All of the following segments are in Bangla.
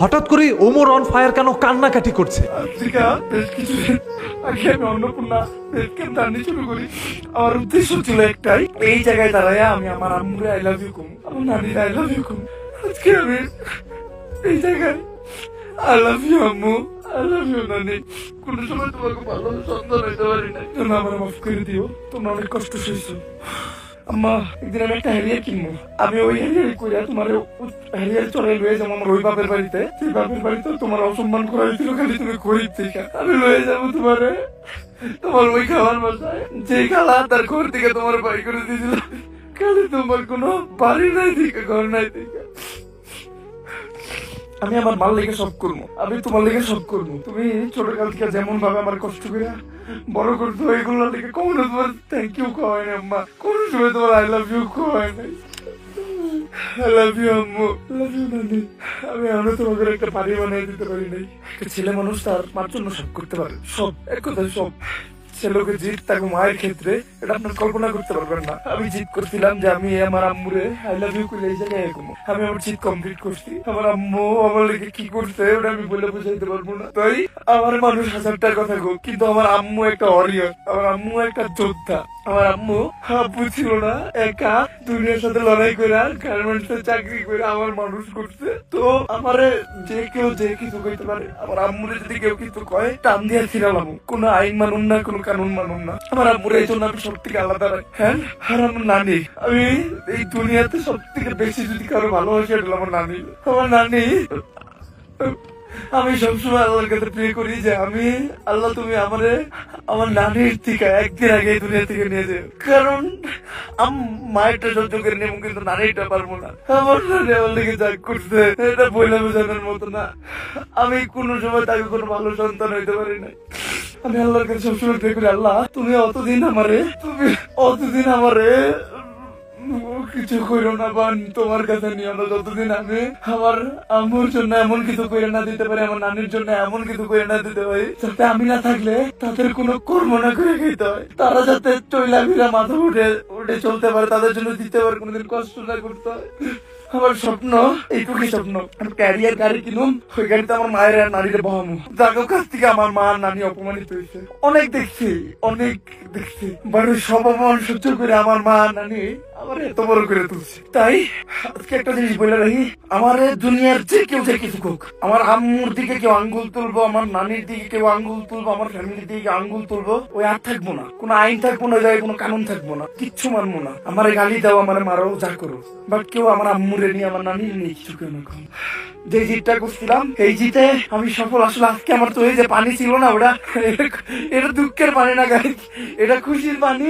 হঠাৎ করে ওমর অন ফায়ার কেন কান্নাকাটি করছে? আগে শুরু করি। আমার এই জায়গায় আমি আমার আই আজকে আমি এই জায়গায় নানি। কোনো সময় তোমাকে ভালো সন্তান হইতে পারি না আমার মাফ করে দিও, তোমরা অনেক কষ্ট সইছো। আম্মা একদিন আমি একটা হ্যারিয়ার কিনবো আমি ওই হ্যারিয়ার কইরা তোমার হ্যারিয়ার চলে লয়ে যাব আমার ওই বাপের বাড়িতে সেই বাপের বাড়িতে তোমার অসম্মান করা হয়েছিল খালি তুমি গরিব থেকে আমি লয়ে যাব তোমার তোমার ওই খাবার বাসায় যে খালা তার ঘর থেকে তোমার বাড়ি করে দিয়েছিল খালি তোমার কোনো বাড়ি নাই থেকে ঘর নাই থেকে আমি আমার মাল লেগে সব করব। আমি তোমার লেগে সব করব। তুমি ছোট কাল থেকে যেমন ভাবে আমার কষ্ট করে বড় করতো এগুলো লেগে কখনো তোমার থ্যাংক ইউ খাওয়াই না আম্মা। কোনো সময় তোমার আই লাভ ইউ কয় নাই। লাভ আম্মু। আমি তোমাকে একটা বাড়ি বানিয়ে দিতে পারি নাই। ছেলে মানুষ তার মার জন্য সব করতে পারে। সব, এক কথায় সব। ছেলেকে তাকে মায়ের ক্ষেত্রে, এটা আপনার কল্পনা করতে পারবেন না। আমি করছিলাম যে আমি আমার আম্মুরে আই লাভ ইউ করে এই জায়গায় এরকম। আমি আমার কমপ্লিট করছি। আমার আম্মু আমার কি করছে, ওটা আমি বলে পারব না। তাই আমার মানুষ হাজারটার কথা কিন্তু আমার আম্মু একটা আমার আম্মু একটা যোদ্ধা। আমার আম্মু ছিল না, একা দুনিয়ার সাথে লড়াই করে গার্মেন্টস এ চাকরি করে আমার মানুষ করছে। তো আমারে যে কেউ যে কিছু কইতে পারে, আমার আম্মুরে যদি কেউ কিছু কয়, টান দিয়া ছিলাম কোনো আইন মানুন না, কোনো কানুন মানুন না। আমার আম্মুরে এই জন্য আমি সব থেকে আলাদা রাখি হ্যাঁ? আর আমার নানি। আমি এই দুনিয়াতে সব থেকে বেশি যদি কারও ভালোবাসি, এটা আমার নানি। আমার নানি, আমি সবসময় আল্লাহর কাছে প্রে করি যে আমি, আল্লাহ তুমি আমারে, আমার নানির থেকে একদিন আগে এই দুনিয়া থেকে নিয়ে যাও। কারণ, আম, মায়েরটা সহ্য করে নেব কিন্তু নানিটা পারব না। আমার নানি আমার লেগে যা করছে, এটা বইলে বোঝানোর মতো না। আমি কোনো সময় তাকে কোনো ভালো সন্তান হইতে পারি না আমি আল্লাহর কাছে সবসময় প্রে করি, আল্লাহ, তুমি অতদিন আমারে, তুমি অতদিন আমারে কিছু করো না বান, তোমার কাছে নিয়ে আমরা যতদিন আমি আমার আম্মুর জন্য এমন কিছু করে না দিতে পারি, আমার নানির জন্য এমন কিছু করে না দিতে পারি, যাতে আমি না থাকলে তাদের কোনো কর্ম না করে খেতে হয়। তারা যাতে ফিরা মাথা উঠে উঠে চলতে পারে, তাদের জন্য দিতে পারে, কোনোদিন কষ্ট না করতে হয়। আমার স্বপ্ন, এইটুকুই স্বপ্ন। আমি ক্যারিয়ার গাড়ি কিনুম, ওই গাড়িতে আমার মায়ের আর নারীরে বহামু। যার কাছ থেকে আমার মা নানি অপমানিত হয়েছে। অনেক দেখছি অনেক দেখছি। বাড়ি সব অপমান সহ্য করে আমার মা নানি আমার এত বড় করে তুলছে। তাই, আজকে একটা জিনিস বলে রাখি, আমার দুনিয়ার যে কেউ যে কিছু হোক আমার আম্মুর দিকে কেউ আঙ্গুল তুলবো, আমার নানির দিকে কেউ আঙ্গুল তুলবো, আমার ফ্যামিলির দিকে আঙ্গুল তুলবো, ওই আর থাকব না। কোনো আইন থাকব না, যায় কোনো কানুন থাকব না, কিচ্ছু মানবো না। আমার গালি দাও, আমার মারো, যা করো। বাট কেউ আমার আম্মুরে নিয়ে, আমার নানির নিয়ে কিছু কেউ না যে জিতটা করছিলাম, এই জিতে আমি সফল। আসলে আজকে আমার তো এই যে পানি ছিল না ওটা এটা দুঃখের পানি না গাই এটা খুশির পানি।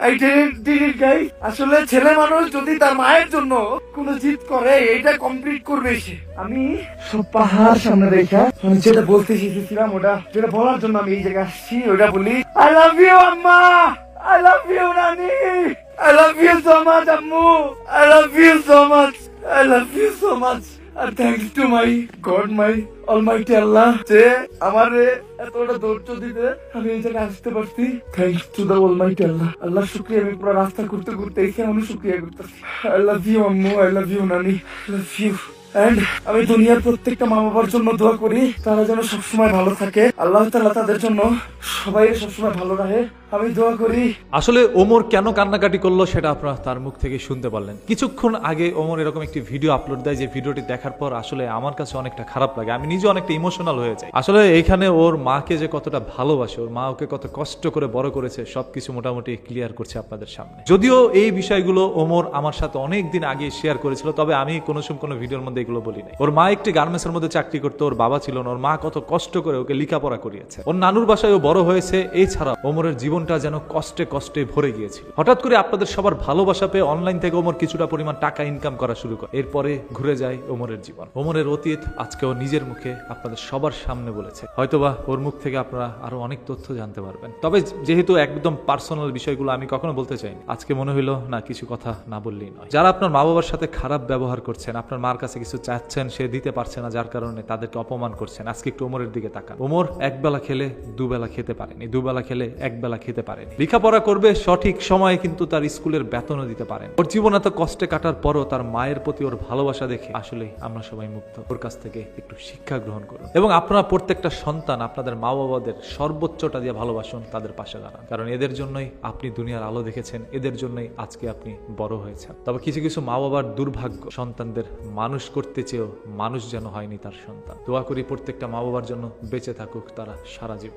Didn't did it, আসলে ছেলে মানুষ যদি তার মায়ের জন্য কোন জিত করে এটা কমপ্লিট করবে সে। আমি সব পাহাড় সামনে রেখা আমি যেটা বলতে শিখেছিলাম ওটা যেটা বলার জন্য আমি এই জায়গায় আসছি ওটা বলি আই লাভ ইউ আম্মা! আই লাভ ইউ নানি I love you so much আম্মু! I love you so much I love you so much thanks to my God my almighty Allah যে আমার এতটা ধৈর্য দিতে আমি এই আসতে পারছি। Thanks to the almighty Allah Allah, শুক্রিয়া। আমি পুরো রাস্তা ঘুরতে ঘুরতে এখানে আমি শুক্রিয়া করতেছি। আই লাভ ইউ আম্মু। আই লাভ ইউ নানি। লাভ ইউ এন্ড আমি দুনিয়ার প্রত্যেকটা মা বাবার জন্য দোয়া করি, তারা যেন সবসময় ভালো থাকে। আল্লাহ তাআলা তাদের জন্য সবাই সবসময় ভালো রাখে। আমি দোয়া করি। আসলে ওমর কেন কান্নাকাটি করল সেটা আপনারা তার মুখ থেকে শুনতে পারলেন। কিছুক্ষণ আগে ওমর এরকম একটি ভিডিও আপলোড দেয়, যে ভিডিওটি দেখার পর আসলে আমার কাছে অনেকটা খারাপ লাগে। আমি নিজে অনেকটা ইমোশনাল হয়ে যাই। আসলে এখানে ওর মাকে যে কতটা ভালোবাসে, ওর মা ওকে কত কষ্ট করে বড় করেছে, সবকিছু মোটামুটি ক্লিয়ার করছে আপনাদের সামনে। যদিও এই বিষয়গুলো ওমর আমার সাথে অনেক দিন আগে শেয়ার করেছিল, তবে আমি কোনো সময় কোনো ভিডিওর মধ্যে এগুলো বলি নাই। ওর মা একটি গার্মেন্টস এর মধ্যে চাকরি করতো, ওর বাবা ছিল না, ওর মা কত কষ্ট করে ওকে লেখাপড়া করিয়েছে। ওর নানুর বাসায় ও বড় হয়েছে এছাড়া ওমরের জীবনটা যেন কষ্টে কষ্টে ভরে গিয়েছিল। হঠাৎ করে আপনাদের সবার ভালোবাসা পেয়ে অনলাইন থেকে ওমর কিছুটা পরিমাণ টাকা ইনকাম করা শুরু করে। এরপরে ঘুরে যায় ওমরের জীবন। ওমরের অতীত আজকে ও নিজের মুখে আপনাদের সবার সামনে বলেছে। হয়তোবা ওর মুখ থেকে আপনারা আরও অনেক তথ্য জানতে পারবেন। তবে যেহেতু একদম পার্সোনাল বিষয়গুলো আমি কখনো বলতে চাইনি, আজকে মনে হইল না কিছু কথা না বললেই নয়। যারা আপনার মা বাবার সাথে খারাপ ব্যবহার করছেন, আপনার মার কাছে কিছু কিছু চাচ্ছেন, সে দিতে পারছে না, যার কারণে তাদেরকে অপমান করছেন। আজকে একটু ওমরের দিকে তাকান। ওমর একবেলা খেলে দুবেলা খেতে পারেনি। দুবেলা খেলে একবেলা খেতে পারেনি। লেখাপড়া করবে সঠিক সময়ে, কিন্তু তার স্কুলের বেতনও দিতে পারেন। ওর জীবন এত কষ্টে কাটার পরও তার মায়ের প্রতি ওর ভালোবাসা দেখে আসলে আমরা সবাই মুগ্ধ। ওর কাছ থেকে একটু শিক্ষা গ্রহণ করুন। এবং আপনারা প্রত্যেকটা সন্তান, আপনাদের মা বাবাদের সর্বোচ্চটা দিয়ে ভালোবাসুন, তাদের পাশে দাঁড়ান। কারণ এদের জন্যই আপনি দুনিয়ার আলো দেখেছেন, এদের জন্যই আজকে আপনি বড় হয়েছেন। তবে কিছু কিছু মা বাবার দুর্ভাগ্য, সন্তানদের মানুষ করতে চেয়েও মানুষ যেন হয়নি তার সন্তান। দোয়া করি প্রত্যেকটা মা বাবার জন্য বেঁচে থাকুক তারা সারা জীবন।